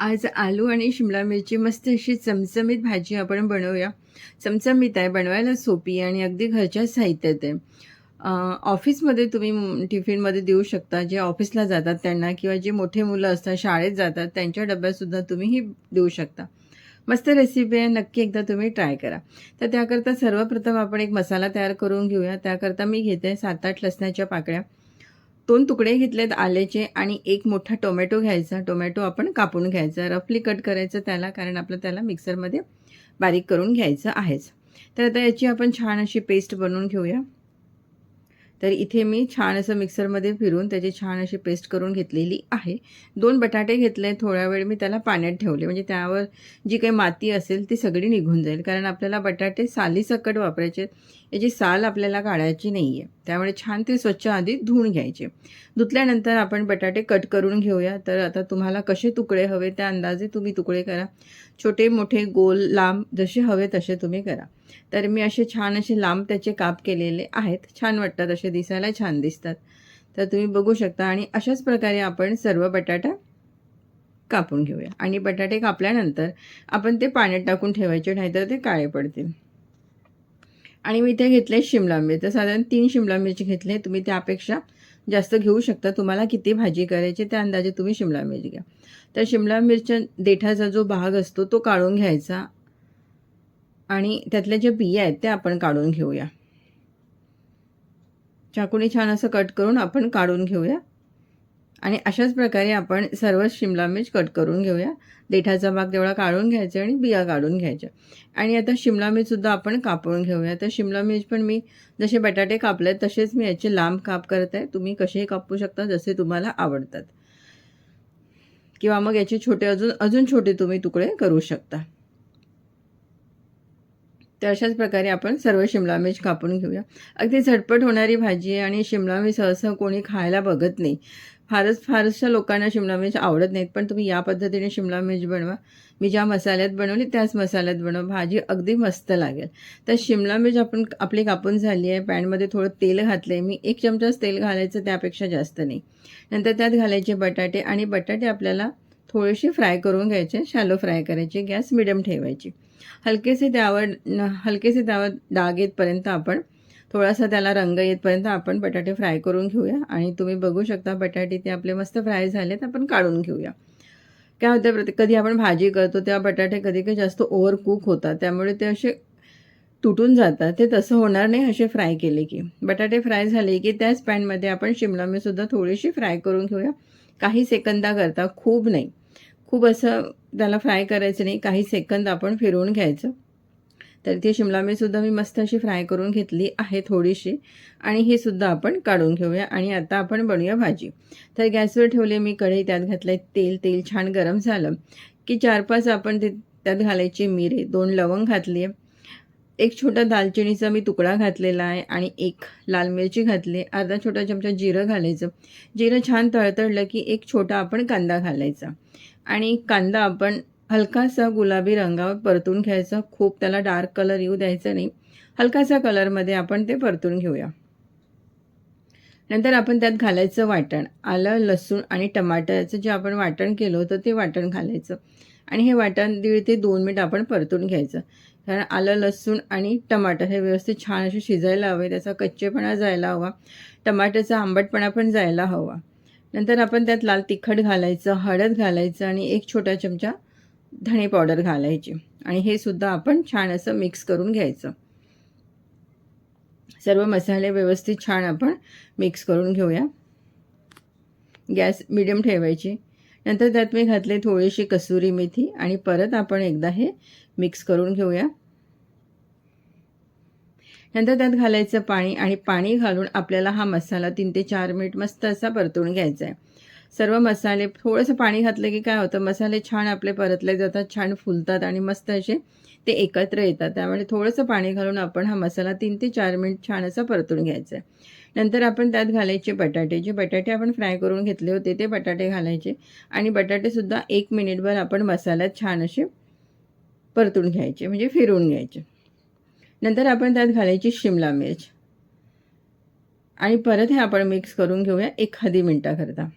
आज आलू आणि शिमला मिरची मस्त अशी चमचमीत भाजी आपण बनवूया. चमचमीत आहे बनवायला सोपी आणि अगदी घरच्या साहित्यात आहे. ऑफिसमध्ये तुम्ही टिफिनमध्ये देऊ शकता. जे ऑफिसला जातात त्यांना किंवा जे मोठे मुलं असतात शाळेत जातात त्यांच्या डब्यातसुद्धा तुम्ही ही देऊ शकता. मस्त रेसिपी आहे नक्की एकदा तुम्ही ट्राय करा. तर त्याकरता सर्वप्रथम आपण एक मसाला तयार करून घेऊया. त्याकरता मी घेते सात आठ लसणाच्या पाकळ्या. दोन तुकडे घेतलेत आल्याचे आणि एक मोठा टोमॅटो घ्यायचा. टोमॅटो आपण कापून घ्यायचा. रफली कट करायचं त्याला कारण आपलं त्याला मिक्सरमध्ये बारीक करून घ्यायचं आहेच. तर आता याची आपण छान अशी पेस्ट बनवून घेऊया. तर इथे मी छान असं मिक्सरमध्ये फिरून त्याची छान अशी पेस्ट करून घेतलेली आहे. दोन बटाटे घेतले थोड्या वेळ मी त्याला पाण्यात ठेवले. म्हणजे त्यावर जी काही माती असेल ती सगळी निघून जाईल. कारण आपल्याला बटाटे सालीसकट वापरायचे. आहेत. याची साल आपल्याला काढायची नाही आहे त्यामुळे छान ते स्वच्छ आधी धुवून घ्यायचे. धुतल्यानंतर आपण बटाटे कट करून घेऊया. तर आता तुम्हाला कसे तुकडे हवे त्या अंदाजे तुम्ही तुकडे करा. छोटे मोठे गोल लांब जसे हवे तसे तुम्ही करा. तर मी असे छान असे लांब त्याचे काप केलेले आहेत. छान वाटतात असे दिसायला छान दिसतात. तर तुम्ही बघू शकता आणि अशाच प्रकारे आपण सर्व बटाटा कापून घेऊया. आणि बटाटे कापल्यानंतर आपण ते पाण्यात टाकून ठेवायचे नाहीतर ते काळे पडतील. आणि मी इथे घेतले शिमला मिरच. तर साधारण तीन शिमला मिरची घेतले. तुम्ही त्यापेक्षा जास्त घेऊ शकता. तुम्हाला किती भाजी करायची त्या अंदाजे तुम्ही शिमला मिरची घ्या. तर शिमला मिरच्या देठाचा जो भाग असतो तो काढून घ्यायचा. आणि त्यातल्या ज्या बिया आहेत त्या आपण काढून घेऊया. चाकूने छान असं कट करून आपण काढून घेऊया. आणि अशाच प्रकारे आपण सर्व शिमला मिर्च कट करून घेऊया. देठाचा भाग तेवढा काढून घ्यायचा आणि बिया काढून घ्यायच्या. आणि आता शिमला मिरचसुद्धा आपण कापून घेऊया. तर शिमला मिर्च पण मी जसे बटाटे कापले तसेच मी याचे लांब काप करत आहे. तुम्ही कसेही कापू शकता जसे तुम्हाला आवडतात. किंवा मग याचे छोटे अजून अजून छोटे तुम्ही तुकडे करू शकता. तर अशाच प्रकारे आपण सर्व शिमला मिर्च कापून घेऊया. अगदी झटपट होणारी भाजी आहे आणि शिमला मिर्च सहसा कोणी खायला बघत नाही. फारच फारशा लोकांना शिमला मिर्च आवडत नाहीत पण तुम्ही या पद्धतीने शिमला मिर्च बनवा. मी ज्या मसाल्यात बनवली त्याच मसाल्यात बनवा. भाजी अगदी मस्त लागेल. तर शिमला मिर्च आपण आपली कापून झाली आहे. पॅनमध्ये थोडं तेल घातलं आहे मी एक चमचाच तेल घालायचं त्यापेक्षा जास्त नाही. नंतर त्यात घालायचे बटाटे आणि बटाटे आपल्याला थोडेसे फ्राय करून घ्यायचे. शॅलो फ्राय करायचे. गॅस मिडियम ठेवायची. हलकेसे त्यावर हलकेसे त्यावर डाग येतपर्यंत आपण थोडासा त्याला रंग येतपर्यंत आपण बटाटे फ्राय करून घेऊया. आणि तुम्ही बघू शकता बटाटे ते आपले मस्त फ्राय झालेत आपण काढून घेऊया. काय होतं प्रत्येक कधी आपण भाजी करतो तेव्हा बटाटे कधी कधी जास्त ओव्हर कुक होतात. त्यामुळे ते असे तुटून जातात. ते तसं होणार नाही असे फ्राय केले की. बटाटे फ्राय झाले की त्याच पॅनमध्ये आपण शिमला मिरचसुद्धा थोडीशी फ्राय करून घेऊया. काही सेकंदाकरता खूप नाही. खूप असं त्याला फ्राय करायचं नाही. काही सेकंद आपण फिरवून घ्यायचं. तर ती शिमला मिरसुद्धा मी मस्त अशी फ्राय करून घेतली आहे थोडीशी. आणि ही सुद्धा आपण काढून घेऊया. आणि आता आपण बनवूया भाजी. तर गॅसवर ठेवले मी कढई. त्यात घातलं तेल. तेल छान गरम झालं की चार पाच आपण ते त्यात घालायची मिरे. दोन लवंग घातली आहे एक छोटा दालचिनीचा मी तुकडा घातलेला आहे. आणि एक लाल मिरची घातली अर्धा छोटा चमचा जिरं घालायचं. जिरं छान तळतळलं की एक छोटा आपण कांदा घालायचा. आणि कांदा आपण हलकासा गुलाबी रंगावर परतून घ्यायचा. खूप त्याला डार्क कलर येऊ द्यायचा नाही. हलकासा कलरमध्ये आपण ते परतून घेऊया. नंतर आपण त्यात घालायचं वाटण. आलं लसूण आणि टमाटरचं जे आपण वाटण केलं होतं ते वाटण घालायचं. आणि हे वाटण दीड ते दोन मिनिट आपण परतून घ्यायचं. कारण आलं लसूण आणि टमाटर हे व्यवस्थित छान असे शिजायला हवे. त्याचा कच्चेपणा जायला हवा. टमाटरचा आंबटपणा पण जायला हवा. नंतर आपण त्यात लाल तिखट घालायचं हळद घालायचं आणि एक छोटा चमचा धणे पावडर घालायची. आणि हे सुद्धा आपण छान असं मिक्स करून घ्यायचं. सर्व मसाले व्यवस्थित छान आपण मिक्स करून घेऊया. गॅस मिडियम ठेवायची. नंतर त्यात मी घातले थोडीशी कसुरी मेथी आणि परत आपण एकदा हे मिक्स करून घेऊया. नंतर त्यात घालायचं पाणी आणि पाणी घालून आपल्याला हा मसाला तीन ते चार मिनिट मस्त असा परतून घ्यायचा आहे. सर्व मसाले थोडंसं पाणी घातलं की काय होतं मसाले छान आपले परतले जातात छान फुलतात आणि मस्त असे ते एकत्र येतात. त्यामुळे थोडंसं पाणी घालून आपण हा मसाला तीन ते चार मिनिट छान असा परतून घ्यायचा आहे. नंतर आपण त्यात घालायचे बटाटे. जे बटाटे आपण फ्राय करून घेतले होते ते बटाटे घालायचे आणि बटाटेसुद्धा एक मिनिटभर आपण मसाल्यात छान असे परतून घ्यायचे म्हणजे फिरवून घ्यायचे. नंतर आपण त्यात घालायची शिमला मिर्च. आणि परत हे आपण मिक्स करून घेऊया एखादी मिनटाकरता.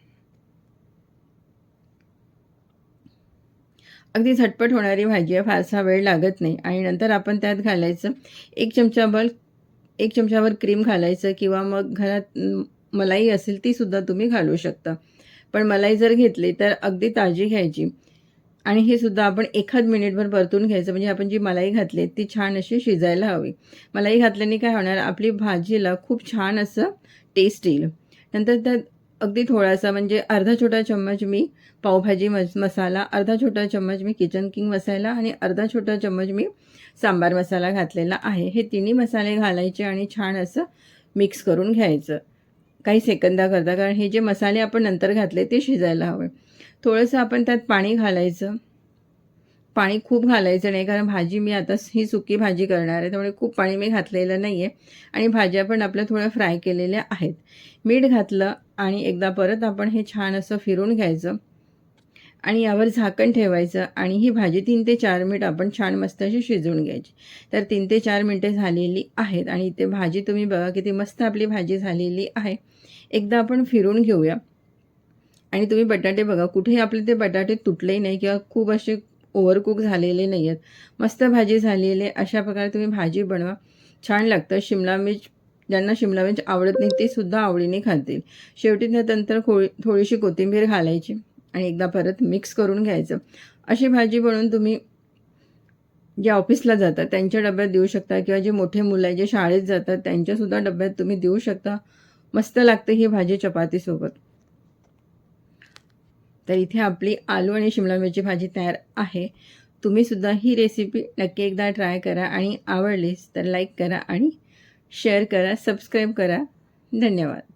अगदी झटपट होणारी भाजी आहे फारसा वेळ लागत नाही. आणि नंतर आपण त्यात घालायचं एक चमचाभर एक चमचाभर क्रीम घालायचं किंवा मग घरात मलाई असेल तीसुद्धा तुम्ही घालू शकता. पण मलाई जर घेतली तर अगदी ताजी घ्यायची. आणि हे सुद्धा आपण एखाद मिनिटभर परतून घ्यायचं. म्हणजे आपण जी मलाई घातली ती छान अशी शिजायला हवी. मलाई घातल्याने काय होणार आपली भाजीला खूप छान असं टेस्ट येईल. नंतर त्यात अगदी थोडासा म्हणजे अर्धा छोटा चम्मच मी पावभाजी मस मसाला अर्धा छोटा चम्मच मी किचन किंग मसाला आणि अर्धा छोटा चम्मच मी सांबार मसाला घातलेला आहे. हे तिन्ही मसाले घालायचे आणि छान असं मिक्स करून घ्यायचं. काही सेकंदा करता कारण हे जे मसाले आपण नंतर घातले ते शिजायला हवे. थोडंसं आपण त्यात पाणी घालायचं. पाणी खूप घालायचं नाही कारण भाजी मी आता ही सुकी भाजी करणार आहे त्यामुळे खूप पाणी मी घातलेलं नाही आहे आणि भाज्या पण आपल्या थोड्या फ्राय केलेल्या आहेत. मीठ घातलं आणि एकदा परत आपण हे छान असं फिरून घ्यायचं. आणि यावर झाकण ठेवायचं आणि ही भाजी तीन ते चार मिनिट आपण छान मस्त अशी शिजवून घ्यायची. तर तीन ते चार मिनटे झालेली आहेत आणि इथे भाजी तुम्ही बघा किती मस्त आपली भाजी झालेली आहे. एकदा आपण फिरून घेऊया. आणि तुम्ही बटाटे बघा कुठेही आपले ते बटाटे तुटलेही नाही किंवा खूप असे ओव्हरकुक झालेले नाही आहेत मस्त भाजी झालेली अशा प्रकारे तुम्ही भाजी बनवा. छान लागतं शिमला मिर्च ज्यांना शिमला मिर्च आवडत नाही ते सुद्धा आवडीने खातील. शेवटी त्यानंतर थोडी थोडीशी कोथिंबीर घालायची आणि एकदा परत मिक्स करून घ्यायचं. अशी भाजी बनवून तुम्ही जे ऑफिसला जातात त्यांच्या डब्यात देऊ शकता किंवा जे मोठे मुलं आहे जे शाळेत जातात त्यांच्यासुद्धा डब्यात तुम्ही देऊ शकता. मस्त लागते ही भाजी चपातीसोबत. तर इथे आपली आलू आणि शिमला मिरची भाजी तयार आहे. तुम्हीसुद्धा ही रेसिपी नक्की एकदा ट्राय करा आणि आवडलीच तर लाईक करा आणि शेअर करा सबस्क्राईब करा. धन्यवाद.